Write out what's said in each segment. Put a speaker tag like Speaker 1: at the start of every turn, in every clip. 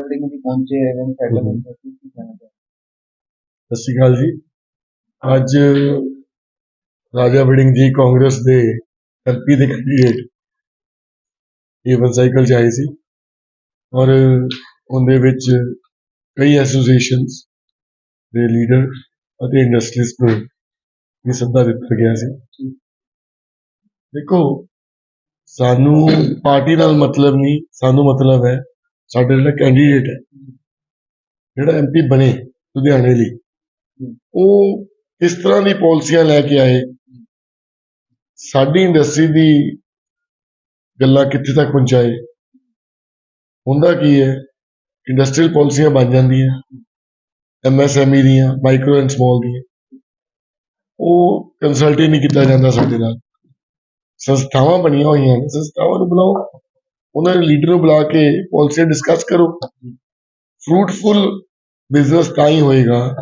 Speaker 1: ਵੜਿੰਗ ਜੀ ਪਹੁੰਚੇ ਹੈਗੇ ਨੇ ਸਾਈਕਲ। ਇੰਡਸਟਰੀ ਕੀ ਕਹਿਣਾ ਚਾਹੁੰਦੇ?
Speaker 2: ਸਤਿ ਸ਼੍ਰੀ ਅਕਾਲ ਜੀ। ਅੱਜ ਰਾਜਾ ਵੜਿੰਗ ਜੀ ਕਾਂਗਰਸ ਦੇ ਐਮਪੀ ਦੇ ਕੈਂਡੀਡੇਟ ਏਵਨ ਸਾਈਕਲ 'ਚ ਆਏ ਸੀ ਔਰ ਉਹਦੇ ਵਿੱਚ ਕਈ ਐਸੋਸੀਏਸ਼ਨਸ ਦੇ ਲੀਡਰ ਅਤੇ ਇੰਡਸਟਰੀਜ਼ ਨੂੰ ਵੀ ਸੱਦਾ ਦਿੱਤਾ ਗਿਆ ਸੀ। ਦੇਖੋ ਸਾਨੂੰ ਪਾਰਟੀ ਨਾਲ ਮਤਲਬ ਨਹੀਂ ਸਾਨੂੰ ਮਤਲਬ ਹੈ ਸਾਡਾ ਜਿਹੜਾ ਕੈਂਡੀਡੇਟ ਹੈ, ਜਿਹੜਾ ਐਮਪੀ ਬਣੇ ਲੁਧਿਆਣੇ ਲਈ, ਉਹ ਇਸ ਤਰ੍ਹਾਂ ਦੀ ਪਾਲਿਸੀਆਂ ਲੈ ਕੇ ਆਏ? ਸਾਡੀ ਇੰਡਸਟਰੀ ਦੀ ਗੱਲਾਂ ਕਿੱਥੇ ਤੱਕ ਪਹੁੰਚਾਏ? ਹੁੰਦਾ ਕੀ ਹੈ? ਇੰਡਸਟਰੀਅਲ ਪਾਲਿਸੀਆਂ ਬਣ ਜਾਂਦੀਆਂ ਐਮਐਸਐਮਈ ਦੀਆਂ ਮਾਈਕਰੋ ਐਂਡ ਸਮਾਲ ਦੀਆਂ। ਉਹ ਕੰਸਲਟ ਹੀ ਨਹੀਂ ਕੀਤਾ ਜਾਂਦਾ ਸਾਡੇ ਨਾਲ। ਸੰਸਥਾਵਾਂ ਬਣੀਆਂ ਹੋਈਆਂ ਨੇ, ਸੰਸਥਾਵਾਂ ਨੂੰ ਬੁਲਾਓ। ਉਹਨਾਂ ਦੇ ਲੀਡਰ ਨੂੰ ਬੁਲਾ ਕੇ ਪਾਲਿਸੀਆਂ ਡਿਸਕਸ ਕਰੋ। ਫਰੂਟਫੁਲ ਬਿਜ਼ਨਸ ਤਾਂ ਹੀ ਹੋਏਗਾ।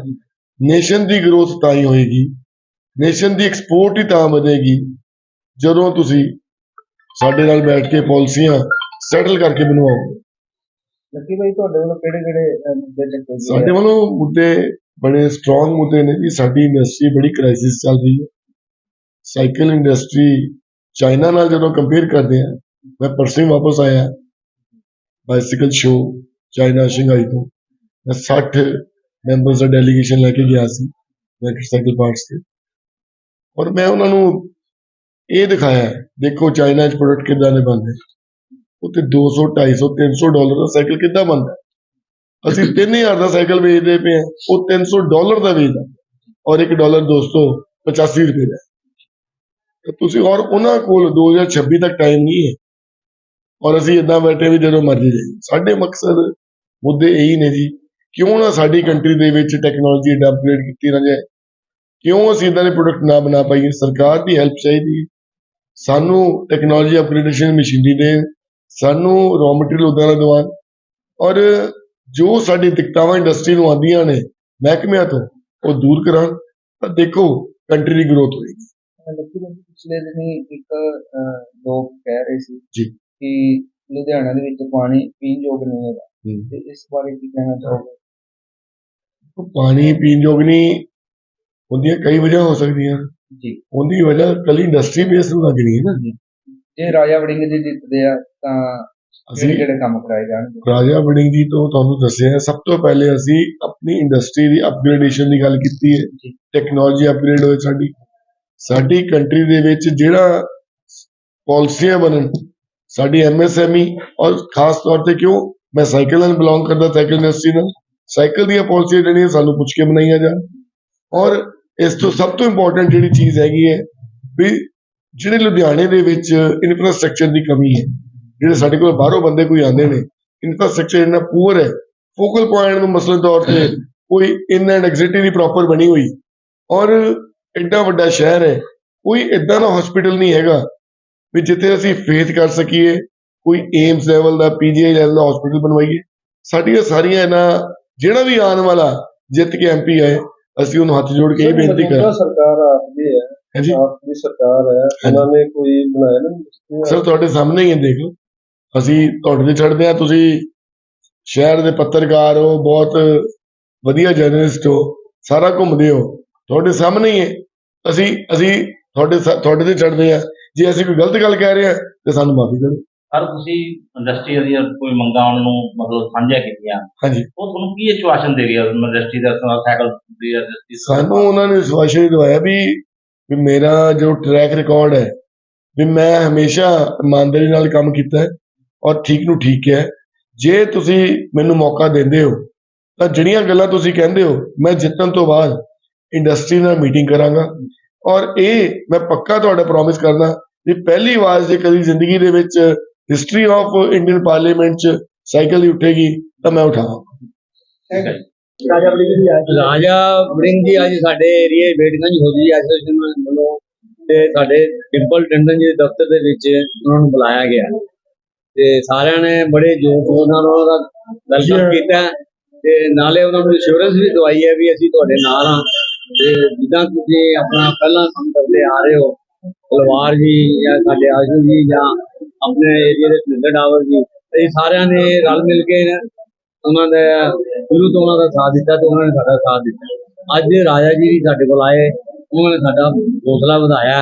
Speaker 2: ਨੇਸ਼ਨ ਦੀ ਗਰੋਥ ਤਾਂ ਹੀ ਹੋਏਗੀ। ਨੇਸ਼ਨ ਦੀ ਐਕਸਪੋਰਟ ਹੀ ਤਾਂ ਵਧੇਗੀ। ਜਦੋਂ ਤੁਸੀਂ ਸਾਡੇ ਨਾਲ ਬੈਠ ਕੇ ਪਾਲਿਸੀਆਂ ਸੈਟਲ ਕਰਕੇ ਬਣਵਾਓ।
Speaker 1: ਲੱਕੀ ਭਾਈ ਤੁਹਾਡੇ ਵੱਲੋਂ ਕਿਹੜੇ ਕਿਹੜੇ ਮੁੱਦੇ ਚੱਕੇ ਗਏ?
Speaker 2: ਸਾਡੇ ਵੱਲੋਂ ਮੁੱਦੇ ਬੜੇ ਸਟਰੋਂਗ ਮੁੱਦੇ ਨੇ ਜੀ ਸਾਡੀ ਇੰਡਸਟਰੀ ਬੜੀ ਕ੍ਰਾਈਸਿਸ ਚੱਲ ਰਹੀ ਹੈ। ਸਾਈਕਲ ਇੰਡਸਟਰੀ ਚਾਈਨਾ ਨਾਲ ਜਦੋਂ ਕੰਪੇਅਰ ਕਰਦੇ ਆ ਮੈਂ ਪਰਸੋਂ ਹੀ ਵਾਪਸ ਆਇਆ। ਬਾਈਸਾਈਕਲ ਸ਼ੋ ਚਾਈਨਾ ਸ਼ੰਘਾਈ ਤੋਂ। ਮੈਂ 60 ਮੈਂਬਰਸ ਦਾ ਡੈਲੀਗੇਸ਼ਨ ਲੈ ਕੇ ਗਿਆ ਸੀ ਮੋਟਰਸਾਈਕਲ ਪਾਰਟਸ ਤੇ। ਔਰ ਮੈਂ ਉਹਨਾਂ ਨੂੰ ਇਹ ਦਿਖਾਇਆ, ਦੇਖੋ ਚਾਈਨਾ 'ਚ ਪ੍ਰੋਡਕਟ ਕਿੱਦਾਂ ਦੇ ਬਣਦੇ ਉੱਥੇ 200 250 300 ਡਾਲਰ ਦਾ ਸਾਈਕਲ ਕਿੱਦਾਂ ਬਣਦਾ? ਅਸੀਂ 3000 ਦਾ ਸਾਈਕਲ ਵੇਚਦੇ ਪਏ ਹਾਂ, ਉਹ 300 ਡਾਲਰ ਦਾ ਵੇਚਦਾ। ਔਰ 1 ਡਾਲਰ ਦੋਸਤੋ 85 ਰੁਪਏ ਦਾ। ਤੁਸੀਂ ਔਰ ਉਹਨਾਂ ਕੋਲ 2026 ਤੱਕ ਟਾਈਮ ਨਹੀਂ ਹੈ। ਔਰ ਅਸੀਂ ਇਦਾਂ ਬੈਠੇ ਵੀ ਜਦੋਂ ਮਰਜ਼ੀ ਜਾਈਏ। ਸਾਡੇ ਮਕਸਦ ਮੁੱਦੇ ਇਹੀ ਨੇ ਜੀ ਕਿਉਂ ਨਾ ਸਾਡੀ ਕੰਟਰੀ ਦੇ ਵਿੱਚ ਟੈਕਨੋਲੋਜੀ ਅਪਗ੍ਰੇਡ ਕੀਤੀ ਨਾ ਜਾਏ? ਕਿਉਂ ਅਸੀਂ ਇਦਾਂ ਦੇ ਪ੍ਰੋਡਕਟ ਨਾ ਬਣਾ ਪਾਈਏ? ਸਰਕਾਰ ਦੀ ਹੈਲਪ ਚਾਹੀਦੀ ਹੈ। ਸਾਨੂੰ ਟੈਕਨੋਲੋਜੀ ਅਪਗ੍ਰੇਡੇਸ਼ਨ ਮਸ਼ੀਨਰੀ ਦੇ ਸਾਨੂੰ ਰॉ ਮਟੀਰੀਅਲ ਉਦਾਂ ਦਾ ਦਵਾਨ ਔਰ ਜੋ ਸਾਡੀ ਦਿੱਕਤਾਵਾਂ ਇੰਡਸਟਰੀ ਨੂੰ ਆਉਂਦੀਆਂ ਨੇ ਮਹਿਕਮਿਆਂ ਤੋਂ ਉਹ ਦੂਰ ਕਰਾਉਣ। ਤਾਂ ਦੇਖੋ ਕੰਟਰੀ ਦੀ ਗਰੋਥ ਹੋਏਗੀ।
Speaker 1: ਪਿਛਲੇ ਦਿਨੀ ਇੱਕ ਲੋਕ ਕਹਿ ਰਹੇ ਸੀ
Speaker 2: ਜੀ।
Speaker 1: ਕਿ ਲੁਧਿਆਣਾ ਦੇ ਵਿੱਚ ਪਾਣੀ ਪੀਣ ਯੋਗ ਨਹੀਂ ਹੈਗਾ। ਤੇ ਇਸ ਬਾਰੇ ਕੀ ਕਹਿਣਾ ਚਾਹੋਗੇ?
Speaker 2: ਪਾਣੀ ਪੀਣ ਯੋਗ ਨਹੀਂ ਹੁੰਦੀਆਂ ਕਈ ਵਜ੍ਹਾ ਹੋ ਸਕਦੀਆਂ।
Speaker 1: ਜੀ।
Speaker 2: ਉਹਦੀ ਵਜ੍ਹਾ ਕੱਲੀ ਇੰਡਸਟਰੀ ਬੇਸ ਨੂੰ ਲੱਗਣੀ ਹੈ ਨਾ।
Speaker 1: ਜੇ। ਰਾਜਾ ਵੜਿੰਗ ਜੀ ਜਿੱਤਦੇ ਆ ਤਾਂ
Speaker 2: ਅਸੀਂ
Speaker 1: ਕਿਹੜੇ ਕੰਮ ਕਰਾਏ ਜਾਣਗੇ?
Speaker 2: ਰਾਜਾ ਵੜਿੰਗ ਜੀ ਤੋਂ ਤੁਹਾਨੂੰ ਦੱਸਿਆ ਸਭ ਤੋਂ ਪਹਿਲੇ ਅਸੀਂ ਆਪਣੀ ਇੰਡਸਟਰੀ ਦੀ ਅਪਗ੍ਰੇਡੇਸ਼ਨ ਦੀ ਗੱਲ ਕੀਤੀ ਹੈ। ਟੈਕਨੋਲੋਜੀ ਅਪਗ੍ਰੇਡ ਹੋਏ ਸਾਡੀ। ਸਾਡੀ ਕੰਟਰੀ ਦੇ ਵਿੱਚ ਜਿਹੜਾ ਪਾਲਿਸੀਆਂ ਬਣਨ ਸਾਡੀ ਐਮਐਸਐਮਈ ਔਰ ਖਾਸ ਤੌਰ ਤੇ ਕਿਉਂ? ਮੈਂ ਸਾਈਕਲ ਨਾਲ ਬਿਲੋਂਗ ਕਰਦਾ ਸਾਈਕਲ ਇੰਡਸਟਰੀ ਨਾਲ। ਸਾਈਕਲ ਦੀਆਂ ਪਾਲਿਸੀਆਂ ਜਿਹੜੀਆਂ ਸਾਨੂੰ ਪੁੱਛ ਕੇ ਬਣਾਈਆਂ ਜਾਣ। ਔਰ ਇਸ ਤੋਂ ਸਭ ਤੋਂ ਇੰਪੋਰਟੈਂਟ ਜਿਹੜੀ ਚੀਜ਼ ਹੈਗੀ ਹੈ ਵੀ ਜਿਹੜੇ ਲੁਧਿਆਣੇ ਦੇ ਵਿੱਚ ਇਨਫਰਾਸਟ੍ਰਕਚਰ ਦੀ ਕਮੀ ਹੈ, ਜਿਹੜੇ ਸਾਡੇ ਕੋਲ ਬਾਹਰੋਂ ਬੰਦੇ ਕੋਈ ਆਉਂਦੇ ਨੇ ਇਨਫਰਾਸਟ੍ਰਕਚਰ ਇੰਨਾ ਪੂਅਰ ਹੈ ਫੋਕਲ ਪੁਆਇੰਟ ਨੂੰ ਮਸਲੇ ਤੌਰ ਤੇ ਕੋਈ ਇਨ ਐਂਡ ਐਗਜ਼ਿਟ ਨਹੀਂ ਪ੍ਰੋਪਰ ਬਣੀ ਹੋਈ। ਔਰ ਐਡਾ ਵੱਡਾ ਸ਼ਹਿਰ ਹੈ, ਕੋਈ ਇਦਾਂ ਦਾ ਹਸਪੀਟਲ ਨਹੀਂ ਹੈਗਾ ਵੀ ਜਿੱਥੇ ਅਸੀਂ ਫੇਥ ਕਰ ਸਕੀਏ ਕੋਈ ਏਮਸ ਲੈਵਲ ਦਾ ਪੀਜੀਆਈ ਲੈਵਲ ਦਾ ਹਸਪੀਟਲ ਬਣਵਾਈਏ ਸਾਡੀਆਂ ਸਾਰੀਆਂ ਇਹਨਾਂ ਜਿਹੜਾ ਵੀ ਆਉਣ ਵਾਲਾ ਜਿੱਤ ਕੇ ਐਮਪੀ ਆਏ ਅਸੀਂ ਉਹਨੂੰ ਹੱਥ ਜੋੜ ਕੇ ਇਹ ਬੇਨਤੀ ਕਰਾਂ
Speaker 3: ਸਰਕਾਰ ਆਪਦੀ ਹੈ
Speaker 2: ਹੈ ਜੀ
Speaker 3: ਆਪ ਦੀ ਸਰਕਾਰ ਹੈ ਉਹਨਾਂ ਨੇ ਕੋਈ ਬਣਾਇਆ ਨਾ
Speaker 2: ਸਰ ਤੁਹਾਡੇ ਸਾਹਮਣੇ ਹੀ ਹੈ ਦੇਖ ਲਓ। ਅਸੀਂ ਤੁਹਾਡੇ ਤੇ ਛੱਡਦੇ ਆ ਤੁਸੀਂ ਸ਼ਹਿਰ ਦੇ ਪੱਤਰਕਾਰ ਹੋ ਬਹੁਤ ਵਧੀਆ ਜਰਨਲਿਸਟ ਹੋ ਸਾਰਾ ਘੁੰਮਦੇ ਹੋ ਤੁਹਾਡੇ ਸਾਹਮਣੇ ਹੀ ਹੈ। ਅਸੀਂ ਅਸੀਂ ਤੁਹਾਡੇ ਤੁਹਾਡੇ ਤੇ ਛੱਡਦੇ ਆ ਜੇ ਅਸੀਂ ਕੋਈ ਗਲਤ ਗੱਲ ਕਹਿ ਰਹੇ ਆ ਤੇ ਸਾਨੂੰ ਮਾਫੀ ਕਰੋ
Speaker 4: ਸਰ ਤੁਸੀਂ ਇੰਡਸਟਰੀ ਦੀਆਂ ਕੋਈ ਮੰਗਾਂ ਉਹਨਾਂ ਨੂੰ ਮਤਲਬ ਸਾਂਝਾ ਕੀਤੀਆਂ।
Speaker 2: ਹਾਂਜੀ।
Speaker 4: ਉਹ ਤੁਹਾਨੂੰ ਕੀ ਆਸ਼ਵਾਸਨ ਦੇ ਗਿਆ ਇੰਡਸਟਰੀ ਦਾ ਸਾਈਕਲ ਦੀ ਇੰਡਸਟਰੀ
Speaker 2: ਸਾਨੂੰ ਉਹਨਾਂ ਨੇ ਵਿਸ਼ਵਾਸ ਹੀ ਦਵਾਇਆ ਵੀ ਵੀ ਮੇਰਾ ਜੋ ਟਰੈਕ ਰਿਕਾਰਡ ਹੈ ਵੀ ਮੈਂ ਹਮੇਸ਼ਾ ਇਮਾਨਦਾਰੀ ਨਾਲ ਕੰਮ ਕੀਤਾ ਹੈ ਔਰ ਠੀਕ ਨੂੰ ਠੀਕ ਹੈ। ਜੇ ਤੁਸੀਂ ਮੈਨੂੰ ਮੌਕਾ ਦਿੰਦੇ ਹੋ ਤਾਂ ਜਿਹੜੀਆਂ ਗੱਲਾਂ ਤੁਸੀਂ ਕਹਿੰਦੇ ਹੋ ਮੈਂ ਜਿੱਤਣ ਤੋਂ ਬਾਅਦ ਇੰਡਸਟਰੀ ਨਾਲ ਮੀਟਿੰਗ ਕਰਾਂਗਾ। ਔਰ ਇਹ ਮੈਂ ਪੱਕਾ ਤੁਹਾਡਾ ਪ੍ਰੋਮਿਸ ਕਰਦਾ ਵੀ ਪਹਿਲੀ ਵਾਰ ਜੇ ਕਦੀ ਜ਼ਿੰਦਗੀ ਦੇ ਵਿੱਚ ਹਿਸਟਰੀ ਆਫ ਇੰਡੀਅਨ ਪਾਰਲੀਮੈਂਟ 'ਚ ਸਾਈਕਲ ਹੀ ਉੱਠੇਗੀ ਤਾਂ ਮੈਂ ਉਠਾਵਾਂਗਾ
Speaker 3: ਰਾਜਾ ਬੜੀ ਜੀ ਆਇਆ
Speaker 5: ਰਾਜਾ ਵੜਿੰਗ ਜੀ ਅੱਜ ਸਾਡੇ ਏਰੀਏ ਬੇਟਗੰਜ ਹੋਜੀ ਐਸੋਸੀਏਸ਼ਨ ਵੱਲੋਂ ਤੇ ਸਾਡੇ ਡਿੰਪਲ ਟੰਡਨ ਜੀ ਦੇ ਦਫ਼ਤਰ ਦੇ ਵਿੱਚ ਉਹਨਾਂ ਨੂੰ ਬੁਲਾਇਆ ਗਿਆ। ਤੇ ਸਾਰਿਆਂ ਨੇ ਬੜੇ ਜੋਰ ਸ਼ੋਰ ਨਾਲ ਉਹਨਾਂ ਦਾ ਵੈਲਕਮ ਕੀਤਾ। ਤੇ ਨਾਲੇ ਉਹਨਾਂ ਨੂੰ ਇੰਸ਼ੋਰੈਂਸ ਵੀ ਦਵਾਈ ਹੈ ਵੀ ਅਸੀਂ ਤੁਹਾਡੇ ਨਾਲ ਹਾਂ। ਤੇ ਜਿੱਦਾਂ ਤੁਸੀਂ ਆਪਣਾ ਪਹਿਲਾਂ ਕੰਮ ਕਰਦੇ ਆ ਰਹੇ ਹੋ ਤਲਵਾਰ ਜੀ ਜਾਂ ਸਾਡੇ ਆਸ਼ੂ ਜੀ ਜਾਂ ਆਪਣੇ ਏਰੀਏ ਦੇ ਭਿੰਦਰ ਡਾਵਰ ਜੀ ਇਹ ਸਾਰਿਆਂ ਨੇ ਰਲ ਮਿਲ ਕੇ ਉਹਨਾਂ ਦਾ ਗੁਰੂ ਤੋਂ ਉਹਨਾਂ ਦਾ ਸਾਥ ਦਿੱਤਾ ਤੇ ਉਹਨਾਂ ਨੇ ਸਾਡਾ ਸਾਥ ਦਿੱਤਾ। ਅੱਜ ਰਾਜਾ ਜੀ ਵੀ ਸਾਡੇ ਕੋਲ ਆਏ, ਉਹਨਾਂ ਨੇ ਸਾਡਾ ਹੌਸਲਾ ਵਧਾਇਆ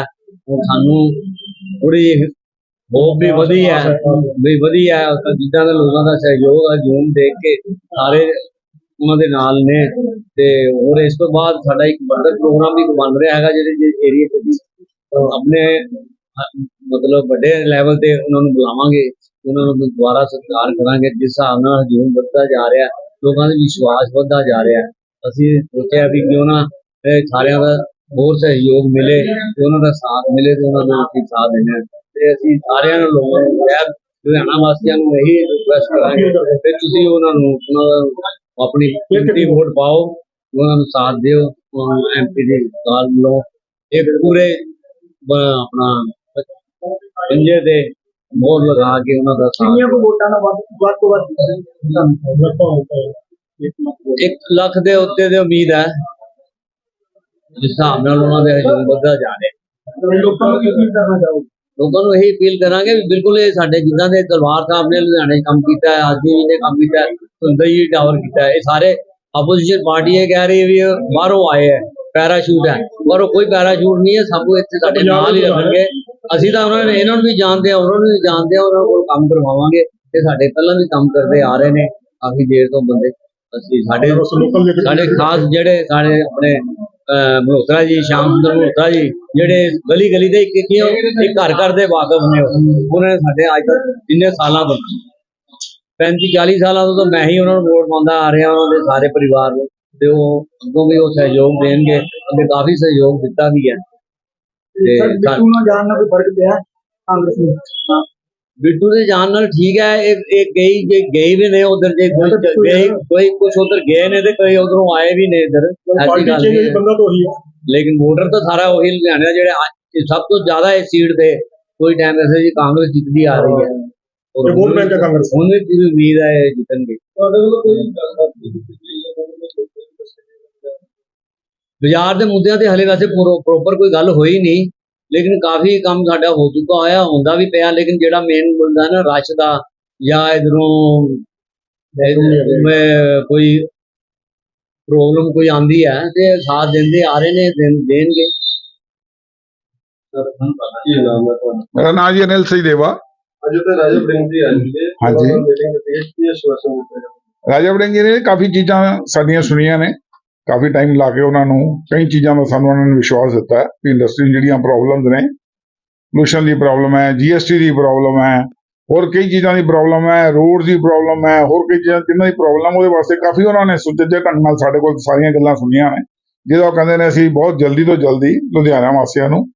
Speaker 5: ਉਹ ਸਾਨੂੰ ਥੋੜੀ ਹੋਪ ਵੀ ਵਧੀ ਹੈ, ਵੀ ਵਧੀ ਹੈ। ਜਿੱਦਾਂ ਦੇ ਲੋਕਾਂ ਦਾ ਸਹਿਯੋਗ ਹੈ ਜੂਨ ਦੇਖ ਕੇ ਸਾਰੇ ਉਹਨਾਂ ਦੇ ਨਾਲ ਨੇ ਤੇ ਹੋਰ ਇਸ ਤੋਂ ਬਾਅਦ ਸਾਡਾ ਇੱਕ ਵੱਡਾ ਪ੍ਰੋਗਰਾਮ ਵੀ ਬਣ ਰਿਹਾ ਹੈਗਾ, ਜਿਹੜੇ ਏਰੀਆ ਤੇ ਆਪਣੇ, ਮਤਲਬ ਵੱਡੇ ਲੈਵਲ ਤੇ ਉਹਨਾਂ ਨੂੰ ਬੁਲਾਵਾਂਗੇ, ਉਹਨਾਂ ਨੂੰ ਦੁਬਾਰਾ ਸਤਿਕਾਰ ਕਰਾਂਗੇ, ਜਿਸ ਹਿਸਾਬ ਨਾਲ ਹਜੂਮ ਵੱਧਦਾ ਜਾ ਰਿਹਾ, ਲੋਕਾਂ ਦਾ ਵਿਸ਼ਵਾਸ ਵੱਧਦਾ ਜਾ ਰਿਹਾ। ਅਸੀਂ ਸੋਚਿਆ ਵੀ ਕਿਉਂ ਨਾ ਸਾਰਿਆਂ ਦਾ ਹੋਰ ਸਹਿਯੋਗ ਮਿਲੇ ਤੇ ਉਹਨਾਂ ਦਾ ਸਾਥ ਮਿਲੇ ਤੇ ਉਹਨਾਂ ਦਾ ਅਸੀਂ ਸਾਥ ਦੇਣਾ ਤੇ ਅਸੀਂ ਸਾਰਿਆਂ ਨੂੰ ਲੋਕਾਂ ਨੂੰ ਸ਼ਹਿਰ ਲੁਧਿਆਣਾ ਵਾਸੀਆਂ ਨੂੰ ਇਹੀ ਰਿਕੁਐਸਟ ਕਰਾਂਗੇ ਤੇ ਤੁਸੀਂ ਉਹਨਾਂ ਨੂੰ ਆਪਣੀ ਕੀਮਤੀ ਵੋਟ ਪਾਓ, ਉਹਨਾਂ ਨੂੰ ਸਾਥ ਦਿਓ ਐਮਪੀ ਦੀ ਕਾਲ ਲਓ ਇੱਕ ਪੂਰੇ ਆਪਣਾ ਪੰਜੇ ਦੇ ਮੋਹਰ ਲਗਾ ਕੇ ਉਹਨਾਂ ਦਾ ਸਾਥ
Speaker 1: ਕਿੰਨੀਆਂ ਕੁ ਵੋਟਾਂ ਨਾਲ ਵੱਧ ਵੱਧ ਤੋਂ ਵੱਧ
Speaker 5: ਇੱਕ ਲੱਖ ਦੇ ਉੱਤੇ ਦੀ ਉਮੀਦ ਹੈ ਜਿਸ ਹਿਸਾਬ ਨਾਲ ਉਹਨਾਂ ਦੇ ਹਜੂਮ ਵੱਧਦਾ ਜਾ ਰਿਹਾ।
Speaker 1: ਲੋਕਾਂ ਨੂੰ ਕੀ ਕਰਨਾ ਚਾਹੋਗੇ?
Speaker 5: ਲੋਕਾਂ ਨੂੰ ਇਹੀ ਅਪੀਲ ਕਰਾਂਗੇ ਵੀ ਬਿਲਕੁਲ ਇਹ ਸਾਡੇ ਜਿੱਦਾਂ ਦੇ ਤਲਵਾਰ ਸਾਹਿਬ ਨੇ ਲੁਧਿਆਣੇ ਕੰਮ ਕੀਤਾ ਹੈ ਆਦਮੀ ਜੀ ਨੇ ਕੰਮ ਕੀਤਾ ਹੈ ਸੁੰਦਰ ਜੀ ਟਾਵਰ ਕੀਤਾ ਹੈ ਇਹ ਸਾਰੇ ਆਪੋਜੀਸ਼ਨ ਪਾਰਟੀ ਇਹ ਕਹਿ ਰਹੀ ਹੈ ਵੀ ਬਾਹਰੋਂ ਆਏ ਹੈ। ਪੈਰਾਸ਼ੂਟ ਹੈ। ਪਰ ਉਹ ਕੋਈ ਪੈਰਾਸ਼ੂਟ ਨਹੀਂ ਹੈ ਸਭ ਇੱਥੇ ਸਾਡੇ ਨਾਲ ਹੀ ਰੱਖਣਗੇ। ਅਸੀਂ ਤਾਂ ਉਹਨਾਂ ਨੇ ਇਹਨਾਂ ਨੂੰ ਵੀ ਜਾਣਦੇ ਆ ਉਹਨਾਂ ਨੂੰ ਵੀ ਜਾਣਦੇ ਆ ਉਹਨਾਂ ਕੋਲ ਕੰਮ ਕਰਵਾਵਾਂਗੇ ਤੇ ਸਾਡੇ ਪਹਿਲਾਂ ਵੀ ਕੰਮ ਕਰਦੇ ਆ ਰਹੇ ਨੇ ਕਾਫੀ ਦੇਰ ਤੋਂ ਬੰਦੇ ਅਸੀਂ ਸਾਡੇ ਸਾਡੇ ਖਾਸ ਜਿਹੜੇ ਸਾਡੇ ਆਪਣੇ ਮਲਹੋਤਰਾ ਜੀ ਸ਼ਾਮ ਸੁੰਦਰ ਮਲਹੋਤਰਾ ਜੀ ਜਿਹੜੇ ਗਲੀ ਗਲੀ ਦੇ ਇੱਕ ਇੱਕ ਘਰ ਘਰ ਦੇ ਵਾਕਫ ਨੇ ਉਹ। ਉਹਨਾਂ ਨੇ ਸਾਡੇ ਅੱਜ ਤੱਕ ਜਿੰਨੇ ਸਾਲਾਂ ਤੋਂ 35 40 ਸਾਲਾਂ ਤਾਂ ਮੈਂ ਹੀ ਉਹਨਾਂ ਨੂੰ ਵੋਟ ਪਾਉਂਦਾ ਆ ਰਿਹਾ ਉਹਨਾਂ ਦੇ ਸਾਰੇ ਪਰਿਵਾਰ ਨੂੰ। ਤੇ ਉਹ ਅੱਗੋਂ ਵੀ ਉਹ ਸਹਿਯੋਗ ਦੇਣਗੇ। ਅੱਗੇ ਕਾਫੀ ਸਹਿਯੋਗ ਦਿੱਤਾ ਵੀ ਹੈ। ਤੇ
Speaker 1: ਬਿੱਟੂ ਨਾਲ ਜਾਣ ਨਾਲ ਕੋਈ ਫ਼ਰਕ ਪਿਆ? ਕਾਂਗਰਸ ਨੂੰ?
Speaker 5: ਬਿੱਟੂ ਦੇ ਜਾਣ ਨਾਲ ਠੀਕ ਹੈ। ਇਹ ਇਹ ਗਈ ਜੇ ਗਏ ਵੀ ਨੇ ਉਧਰ ਜੇ ਕੋਈ ਗਏ ਕੋਈ ਕੁਝ ਉਧਰ ਗਏ ਨੇ ਤੇ ਕੋਈ ਉਧਰੋਂ ਆਏ ਵੀ ਨੇ ਇਧਰ। ਐਸੀ ਗੱਲ ਨਹੀਂ।
Speaker 3: ਬੰਦਾ ਤਾਂ ਉਹੀ ਹੈ।
Speaker 5: ਲੇਕਿਨ ਵੋਟਰ ਤਾਂ ਸਾਰਾ ਉਹੀ ਲੁਧਿਆਣੇ ਜਿਹੜੇ ਸਭ ਤੋਂ ਜ਼ਿਆਦਾ ਇਸ ਸੀਟ ਤੇ ਕੋਈ ਟਾਈਮ ਐਸੇ ਜੀ ਕਾਂਗਰਸ ਜਿੱਤਦੀ ਆ ਰਹੀ ਹੈ। ਔਰ
Speaker 3: ਵੋਟ ਬੈਂਕ ਕਾਂਗਰਸ
Speaker 5: ਹੁਣ ਵੀ ਉਮੀਦ ਹੈ ਜਿੱਤਣਗੇ।
Speaker 3: ਤੁਹਾਡੇ ਵੱਲੋਂ ਕੋਈ
Speaker 5: ਬਾਜ਼ਾਰ ਦੇ ਮੁੱਦਿਆਂ ਤੇ ਹਲੇ ਵੈਸੇ ਪ੍ਰੋਪਰ ਕੋਈ ਗੱਲ ਹੋਈ ਨਹੀਂ ਲੇਕਿਨ ਕਾਫੀ ਕੰਮ ਸਾਡਾ ਹੋ ਚੁੱਕਾ ਹੋਇਆ ਹੁੰਦਾ ਵੀ ਪਿਆ ਲੇਕਿਨ ਜਿਹੜਾ ਮੇਨ ਮੁੱਦਾ ਨਾ ਰਸ਼ ਦਾ ਜਾਂ ਇਧਰੋਂ ਕੋਈ ਪ੍ਰੋਬਲਮ ਕੋਈ ਆਂਦੀ ਹੈ ਤੇ ਸਾਥ ਦਿੰਦੇ ਆ ਰਹੇ ਨੇ ਦੇਣ- ਦੇਣਗੇ।
Speaker 6: ਮੇਰਾ ਨਾਮ ਜੀ ਅਨਿਲ ਸਚਦੇਵਾ
Speaker 3: ਅੱਜ ਤੇ ਰਾਜਾ ਵੜਿੰਗ ਜੀ ਆਏ ਸੀ।
Speaker 6: ਹਾਂਜੀ। ਰਾਜਾ ਵੜਿੰਗ ਜੀ ਨੇ ਕਾਫੀ ਚੀਜ਼ਾਂ ਸਾਡੀਆਂ ਸੁਣੀਆਂ ਨੇ। ਕਾਫੀ ਟਾਈਮ ਲਾ ਕੇ ਉਹਨਾਂ ਨੂੰ ਕਈ ਚੀਜ਼ਾਂ ਦਾ ਸਾਨੂੰ ਉਹਨਾਂ ਨੇ ਵਿਸ਼ਵਾਸ ਦਿੱਤਾ ਕਿ ਇੰਡਸਟਰੀ ਜਿਹੜੀਆਂ ਪ੍ਰੋਬਲਮਸ ਨੇ ਪੋਲੂਸ਼ਨ ਦੀ ਪ੍ਰੋਬਲਮ ਹੈ ਜੀਐਸਟੀ ਦੀ ਪ੍ਰੋਬਲਮ ਹੈ ਹੋਰ ਕਈ ਚੀਜ਼ਾਂ ਦੀ ਪ੍ਰੋਬਲਮ ਹੈ ਰੋਡ ਦੀ ਪ੍ਰੋਬਲਮ ਹੈ ਹੋਰ ਕਈ ਚੀਜ਼ਾਂ ਜਿਨ੍ਹਾਂ ਦੀ ਪ੍ਰੋਬਲਮ ਉਹਦੇ ਵਾਸਤੇ ਕਾਫੀ ਉਹਨਾਂ ਨੇ ਸੁਚੱਜੇ ਢੰਗ ਨਾਲ ਸਾਡੇ ਕੋਲ ਸਾਰੀਆਂ ਗੱਲਾਂ ਸੁਣੀਆਂ ਨੇ ਜਿਹਦਾ ਉਹ ਕਹਿੰਦੇ ਨੇ ਅਸੀਂ ਬਹੁਤ ਜਲਦੀ ਤੋਂ ਜਲਦੀ ਲੁਧਿਆਣਾ ਵਾਸੀਆਂ ਨੂੰ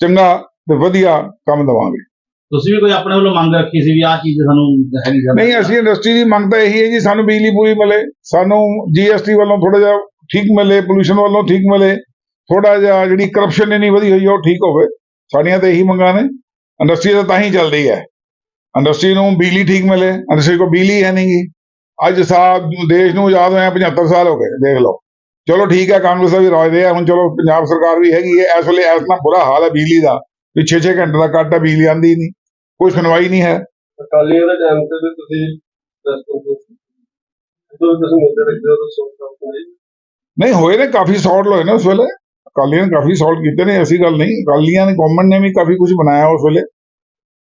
Speaker 6: ਚੰਗਾ ਤੇ ਵਧੀਆ ਕੰਮ ਦੇਵਾਂਗੇ।
Speaker 4: ਤੁਸੀਂ ਵੀ ਕੋਈ ਆਪਣੇ ਵੱਲੋਂ ਮੰਗ ਰੱਖੀ ਸੀ ਵੀ ਆਹ ਚੀਜ਼ ਸਾਨੂੰ ਹੈਗੀ
Speaker 6: ਨਹੀਂ ਅਸੀਂ ਇੰਡਸਟਰੀ ਦੀ ਮੰਗ ਤਾਂ ਇਹੀ ਹੈ ਜੀ ਸਾਨੂੰ ਬਿਜਲੀ ਪੂਰੀ ਮਿਲੇ ਸਾਨੂੰ ਜੀਐਸਟੀ ਵੱਲੋਂ ਥੋੜਾ ਜਿਹਾ ਠੀਕ ਮਿਲੇ ਪੋਲੂਸ਼ਨ ਵੱਲੋਂ ਠੀਕ ਮਿਲੇ ਥੋੜਾ ਜਿਹਾ ਜਿਹੜੀ ਕਰਪਸ਼ਨ ਇੰਨੀ ਵਧੀ ਹੋਈ ਉਹ ਠੀਕ ਹੋਵੇ। ਸਾਡੀਆਂ ਤਾਂ ਇਹੀ ਮੰਗਾਂ ਨੇ। ਇੰਡਸਟਰੀ ਤਾਂ ਤਾਂ ਹੀ ਚੱਲਦੀ ਹੈ। ਇੰਡਸਟਰੀ ਨੂੰ ਬਿਜਲੀ ਠੀਕ ਮਿਲੇ ਇੰਡਸਟਰੀ ਕੋ ਬਿਜਲੀ ਹੈ ਨਹੀਂਗੀ ਅੱਜ ਸਾਹਿਬ ਦੇਸ਼ ਨੂੰ ਆਜ਼ਾਦ ਹੋਇਆ 75 ਸਾਲ ਹੋ ਗਏ, ਦੇਖ ਲਓ। ਚਲੋ ਠੀਕ ਹੈ, ਕਾਂਗਰਸ ਦਾ ਵੀ ਰਾਜ ਰਿਹਾ, ਹੁਣ ਚਲੋ ਪੰਜਾਬ ਸਰਕਾਰ ਵੀ ਹੈਗੀ ਹੈ, ਇਸ ਵੇਲੇ ਇਸ ਨਾਲ ਬੁਰਾ ਹਾਲ ਹੈ ਬਿਜਲੀ ਦਾ, ਵੀ 6-6 ਘੰਟੇ ਦਾ ਕੱਟ ਹੈ, ਬਿਜਲੀ ਆਂਦੀ ਨਹੀਂ ਕੋਈ ਸੁਣਵਾਈ ਨਹੀਂ ਹੈ।
Speaker 3: ਅਕਾਲੀਆਂ ਦੇ ਟਾਈਮ ਤੇ ਵੀ ਤੁਸੀਂ ਪ੍ਰੈਸ ਤੁਸੀਂ ਮੁੱਦੇ ਰੱਖਦੇ ਹੋ, ਤਾਂ ਸੋਚ
Speaker 6: ਨਹੀਂ ਹੋਏ ਨੇ ਕਾਫੀ ਸੌਲਟ ਹੋਏ ਨੇ ਉਸ ਵੇਲੇ। ਅਕਾਲੀਆਂ ਨੇ ਕਾਫੀ ਸੌਲਟ ਕੀਤੇ ਨੇ ਐਸੀ ਗੱਲ ਨਹੀਂ। ਅਕਾਲੀਆਂ ਨੇ ਗਵਰਨਮੈਂਟ ਨੇ ਵੀ ਕਾਫੀ ਕੁਝ ਬਣਾਇਆ ਉਸ ਵੇਲੇ।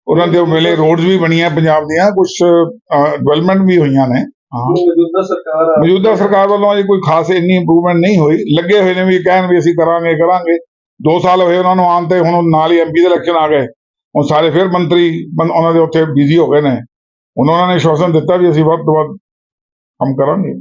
Speaker 6: ਉਹਨਾਂ ਦੇ ਵੇਲੇ ਰੋਡਸ ਵੀ ਬਣੀਆਂ ਪੰਜਾਬ ਦੀਆਂ ਕੁਝ ਡਿਵੈਲਪਮੈਂਟ ਵੀ ਹੋਈਆਂ ਨੇ।
Speaker 3: ਮੌਜੂਦਾ ਸਰਕਾਰ ਆ।
Speaker 6: ਮੌਜੂਦਾ ਸਰਕਾਰ ਵੱਲੋਂ ਅਜੇ ਕੋਈ ਖਾਸ ਇੰਨੀ ਇੰਪਰੂਵਮੈਂਟ ਨਹੀਂ ਹੋਈ। ਲੱਗੇ ਹੋਏ ਨੇ ਵੀ ਕਹਿਣ ਵੀ ਅਸੀਂ ਕਰਾਂਗੇ ਕਰਾਂਗੇ। 2 ਸਾਲ ਹੋਏ ਉਹਨਾਂ ਨੂੰ ਆਉਣ ਤੇ ਹੁਣ ਨਾਲ ਹੀ ਐਮਪੀ ਦੇ ਇਲੈਕਸ਼ਨ ਆ ਗਏ। ਹੁਣ ਸਾਰੇ ਫਿਰ ਮੰਤਰੀ ਉਹਨਾਂ ਦੇ ਉੱਥੇ ਬਿਜ਼ੀ ਹੋ ਗਏ ਨੇ। ਉਹਨਾਂ ਨੇ ਸ਼ੋਸਨ ਦਿੱਤਾ ਵੀ ਅਸੀਂ ਵੱਧ ਤੋਂ ਵੱਧ ਕੰਮ ਕਰਾਂਗੇ।